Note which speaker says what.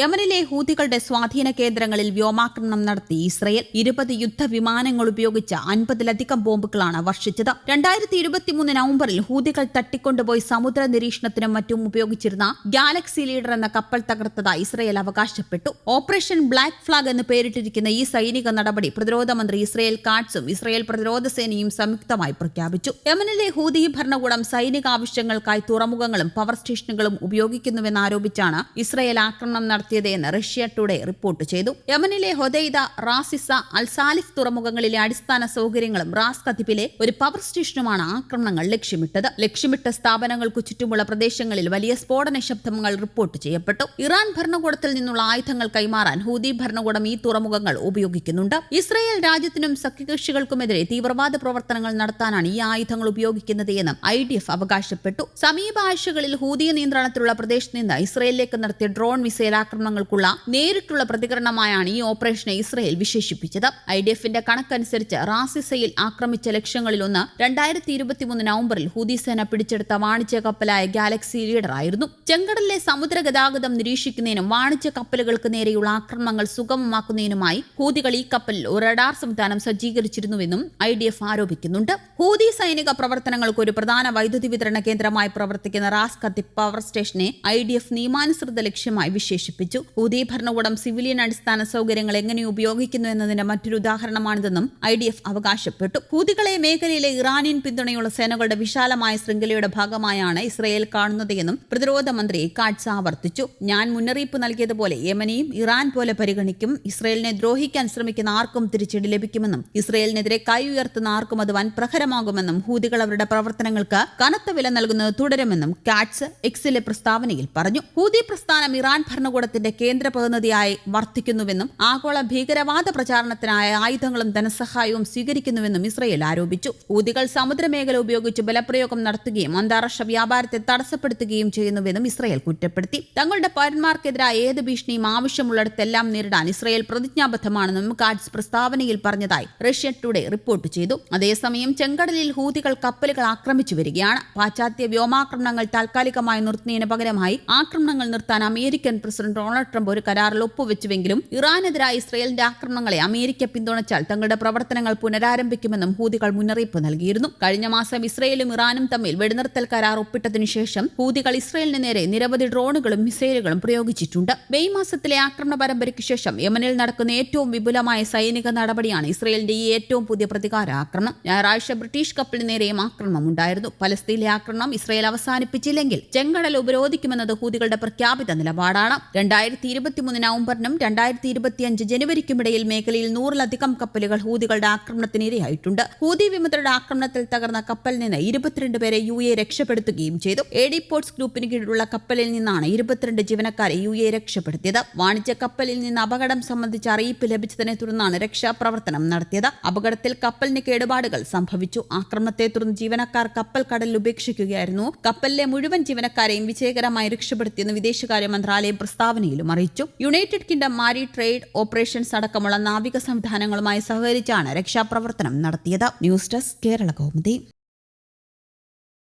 Speaker 1: യമനിലെ ഹൂതികളുടെ സ്വാധീന കേന്ദ്രങ്ങളിൽ വ്യോമാക്രമണം നടത്തി ഇസ്രയേൽ ഇരുപത് യുദ്ധവിമാനങ്ങൾ ഉപയോഗിച്ച അൻപതിലധികം ബോംബുകളാണ് വർഷിച്ചത്. രണ്ടായിരത്തി ഇരുപത്തിമൂന്ന് നവംബറിൽ ഹൂതികൾ തട്ടിക്കൊണ്ടുപോയി സമുദ്ര നിരീക്ഷണത്തിനും മറ്റും ഉപയോഗിച്ചിരുന്ന ഗാലക്സി ലീഡർ എന്ന കപ്പൽ തകർത്തതായി ഇസ്രയേൽ അവകാശപ്പെട്ടു. ഓപ്പറേഷൻ ബ്ലാക്ക് ഫ്ലാഗ് എന്ന് പേരിട്ടിരിക്കുന്ന ഈ സൈനിക നടപടി പ്രതിരോധ മന്ത്രി ഇസ്രയേൽ കാട്സും ഇസ്രയേൽ പ്രതിരോധ സേനയും സംയുക്തമായി പ്രഖ്യാപിച്ചു. യമനിലെ ഹൂതി ഭരണകൂടം സൈനിക ആവശ്യങ്ങൾക്കായി തുറമുഖങ്ങളും പവർ സ്റ്റേഷനുകളും ഉപയോഗിക്കുന്നുവെന്ന് ആരോപിച്ചാണ് ഇസ്രയേൽ ആക്രമണം നടത്തിയത്. എന്ന് റഷ്യ ടുഡേ റിപ്പോർട്ട് ചെയ്തു. യമനിലെ ഹൊദൈദ റാസിസ അൽസാലിഫ് തുറമുഖങ്ങളിലെ അടിസ്ഥാന സൗകര്യങ്ങളും റാസ് കതിപ്പിലെ ഒരു പവർ സ്റ്റേഷനുമാണ് ആക്രമണങ്ങൾ ലക്ഷ്യമിട്ടത്. ലക്ഷ്യമിട്ട സ്ഥാപനങ്ങൾക്കു ചുറ്റുമുള്ള പ്രദേശങ്ങളിൽ വലിയ സ്ഫോടന ശബ്ദങ്ങൾ റിപ്പോർട്ട് ചെയ്യപ്പെട്ടു. ഇറാൻ ഭരണകൂടത്തിൽ നിന്നുള്ള ആയുധങ്ങൾ കൈമാറാൻ ഹൂതി ഭരണകൂടം ഈ തുറമുഖങ്ങൾ ഉപയോഗിക്കുന്നുണ്ട്. ഇസ്രയേൽ രാജ്യത്തിനും സഖ്യകക്ഷികൾക്കുമെതിരെ തീവ്രവാദ പ്രവർത്തനങ്ങൾ നടത്താനാണ് ഈ ആയുധങ്ങൾ ഉപയോഗിക്കുന്നത് എന്നും ഐ ഡി എഫ് അവകാശപ്പെട്ടു. സമീപ ആഴ്ചകളിൽ ഹൂതി നിയന്ത്രണത്തിലുള്ള പ്രദേശത്ത് നിന്ന് ഇസ്രയേലിലേക്ക് നടത്തിയ ഡ്രോൺ മിസൈൽ ആക്രമണങ്ങൾക്കുള്ള നേരിട്ടുള്ള പ്രതികരണമായാണ് ഈ ഓപ്പറേഷനെ ഇസ്രയേൽ വിശേഷിപ്പിച്ചത്. ഐ ഡി എഫിന്റെ കണക്കനുസരിച്ച് റാസിസയിൽ ആക്രമിച്ച ലക്ഷ്യങ്ങളിലൊന്ന് രണ്ടായിരത്തി ഇരുപത്തിമൂന്ന് നവംബറിൽ ഹൂദി സേന പിടിച്ചെടുത്ത വാണിജ്യ കപ്പലായ ഗാലക്സി ലീഡർ ആയിരുന്നു ചെങ്കടലിലെ സമുദ്ര ഗതാഗതം നിരീക്ഷിക്കുന്നതിനും വാണിജ്യ കപ്പലുകൾക്ക് നേരെയുള്ള ആക്രമണങ്ങൾ സുഗമമാക്കുന്നതിനുമായി ഹൂതികൾ ഈ കപ്പലിൽ ഒരു റഡാർ സംവിധാനം സജ്ജീകരിച്ചിരുന്നുവെന്നും ഐ ഡി എഫ് ആരോപിക്കുന്നുണ്ട്. ഹൂതി സൈനിക പ്രവർത്തനങ്ങൾക്ക് ഒരു പ്രധാന വൈദ്യുതി വിതരണ കേന്ദ്രമായി പ്രവർത്തിക്കുന്ന റാസ് പവർ സ്റ്റേഷനെ ഐ ഡി എഫ് നിയമാനുസൃത ലക്ഷ്യമായി വിശേഷിപ്പിച്ചു. ഹൂതി ഭരണകൂടം സിവിലിയൻ അടിസ്ഥാന സൗകര്യങ്ങൾ എങ്ങനെ ഉപയോഗിക്കുന്നു എന്നതിന്റെ മറ്റൊരു ഉദാഹരണമാണിതെന്നും ഐ ഡി എഫ് അവകാശപ്പെട്ടു. ഹൂതികളെ മേഖലയിലെ ഇറാനിയൻ പിന്തുണയുള്ള സേനകളുടെ വിശാലമായ ശൃംഖലയുടെ ഭാഗമായാണ് ഇസ്രയേൽ കാണുന്നത് എന്നും പ്രതിരോധ മന്ത്രി കാട്സ് ആവർത്തിച്ചു. ഞാൻ മുന്നറിയിപ്പ് നൽകിയതുപോലെ യമനെയും ഇറാൻ പോലെ പരിഗണിക്കും. ഇസ്രയേലിനെ ദ്രോഹിക്കാൻ ശ്രമിക്കുന്ന ആർക്കും തിരിച്ചടി ലഭിക്കുമെന്നും ഇസ്രയേലിനെതിരെ കൈ ഉയർത്തുന്ന ആർക്കും അത് വൻ പ്രഹരമാകുമെന്നും ഹൂതികൾ അവരുടെ പ്രവർത്തനങ്ങൾക്ക് കനത്ത വില നൽകുന്നത് തുടരുമെന്നും കാറ്റ്സ് എക്സിലെ പ്രസ്താവനയിൽ പറഞ്ഞു. ഹൂതി പ്രസ്ഥാനം ഇറാൻ ഭരണകൂടത്തിന്റെ കേന്ദ്ര പ്രതിനിധിയായി വർദ്ധിക്കുന്നുവെന്നും ആഗോള ഭീകരവാദ പ്രചാരണത്തിനായ ആയുധങ്ങളും ധനസഹായവും സ്വീകരിക്കുന്നുവെന്നും ഇസ്രയേൽ ആരോപിച്ചു. ഊതികൾ സമുദ്രമേഖല ഉപയോഗിച്ച് ബലപ്രയോഗം നടത്തുകയും അന്താരാഷ്ട്ര വ്യാപാരത്തെ തടസ്സപ്പെടുത്തുകയും ചെയ്യുന്നുവെന്നും ഇസ്രയേൽ കുറ്റപ്പെടുത്തി. തങ്ങളുടെ പൗരന്മാർക്കെതിരായ ഏത് ഭീഷണിയും ആവശ്യമുള്ളിടത്തെല്ലാം നേരിടാൻ ഇസ്രയേൽ പ്രതിജ്ഞാബദ്ധമാണെന്നും കാഡ്സ് പ്രസ്താവനയിൽ പറഞ്ഞതായി റഷ്യ ടുഡേ റിപ്പോർട്ട് ചെയ്തു. അതേസമയം ചെങ്കടലിൽ ഹൂതികൾ കപ്പലുകൾ ആക്രമിച്ചു വരികയാണ്. പാശ്ചാത്യ വ്യോമാക്രമണങ്ങൾ താൽക്കാലികമായി നിർത്തുന്നതിന് പകരമായി ആക്രമണങ്ങൾ നിർത്താൻ അമേരിക്കൻ പ്രസിഡന്റ് ഡൊണാൾഡ് ട്രംപ് ഒരു കരാറിൽ ഒപ്പുവെച്ചുവെങ്കിലും ഇറാനെതിരായ ഇസ്രയേലിന്റെ ആക്രമണങ്ങളെ അമേരിക്ക പിന്തുണച്ചാൽ തങ്ങളുടെ പ്രവർത്തനങ്ങൾ പുനരാരംഭിക്കുമെന്നും ഹൂതികൾ മുന്നറിയിപ്പ് നൽകിയിരുന്നു. കഴിഞ്ഞ മാസം ഇസ്രയേലും ഇറാനും തമ്മിൽ വെടിനിർത്തൽ കരാർ ഒപ്പിട്ടതിനു ശേഷം ഹൂതികൾ ഇസ്രയേലിന് നേരെ നിരവധി ഡ്രോണുകളും മിസൈലുകളും പ്രയോഗിച്ചിട്ടുണ്ട്. മെയ് മാസത്തിലെ ആക്രമണ പരമ്പരയ്ക്ക് ശേഷം യമനിൽ നടക്കുന്ന ഏറ്റവും വിപുലമായ സൈനിക നടപടിയാണ് ഇസ്രയേലിന്റെ ഈ ഏറ്റവും പുതിയ പ്രതികാര ആക്രമണം. ഞായറാഴ്ച ബ്രിട്ടീഷ് കപ്പലിന് നേരെയും ആക്രമണം ഉണ്ടായിരുന്നു. പലസ്തീനിലെ ആക്രമണം ഇസ്രയേൽ അവസാനിപ്പിച്ചില്ലെങ്കിൽ ചെങ്കടൽ ഉപരോധിക്കുമെന്നത് ഹൂതികളുടെ പ്രഖ്യാപിത നിലപാടാണ്. രണ്ടായിരത്തി ഇരുപത്തിമൂന്ന് നവംബറിനും രണ്ടായിരത്തി ഇരുപത്തിയഞ്ച് ജനുവരിക്കുമിടയിൽ മേഖലയിൽ നൂറിലധികം കപ്പലുകൾ ഹൂതികളുടെ ആക്രമണത്തിന് ഇരയായിട്ടുണ്ട് ഹൂതി വിമതരുടെ ആക്രമണത്തിൽ തകർന്ന കപ്പലിൽ നിന്ന് ഇരുപത്തിരണ്ട് പേരെ യു എ രക്ഷപ്പെടുത്തുകയും ചെയ്തു. എ ഡി പോർട്സ് ഗ്രൂപ്പിന് കീഴിലുള്ള കപ്പലിൽ നിന്നാണ് ഇരുപത്തിരണ്ട് ജീവനക്കാരെ യു എ രക്ഷപ്പെടുത്തിയത്. വാണിജ്യ കപ്പലിൽ നിന്ന് അപകടം സംബന്ധിച്ച് അറിയിപ്പ് ലഭിച്ചതിനെ തുടർന്നാണ് രക്ഷാപ്രവർത്തനം നടത്തിയത്. അപകടത്തിൽ കപ്പലിന് കേടുപാടുകൾ സംഭവിച്ചു. ആക്രമണത്തെ തുടർന്ന് ജീവനക്കാർ കപ്പൽ കടലിൽ ഉപേക്ഷിക്കുകയായിരുന്നു. കപ്പലിലെ മുഴുവൻ ജീവനക്കാരെയും വിജയകരമായി രക്ഷപ്പെടുത്തിയെന്ന് വിദേശകാര്യ മന്ത്രാലയം പ്രസ്താവനയിലും അറിയിച്ചു. United Kingdom maritime trade operations അടക്കമുള്ള നാവിക സംവിധാനങ്ങളുമായി സഹകരിച്ചാണ് രക്ഷാപ്രവർത്തനം നടത്തിയത്. News desk Kerala Kaumudi.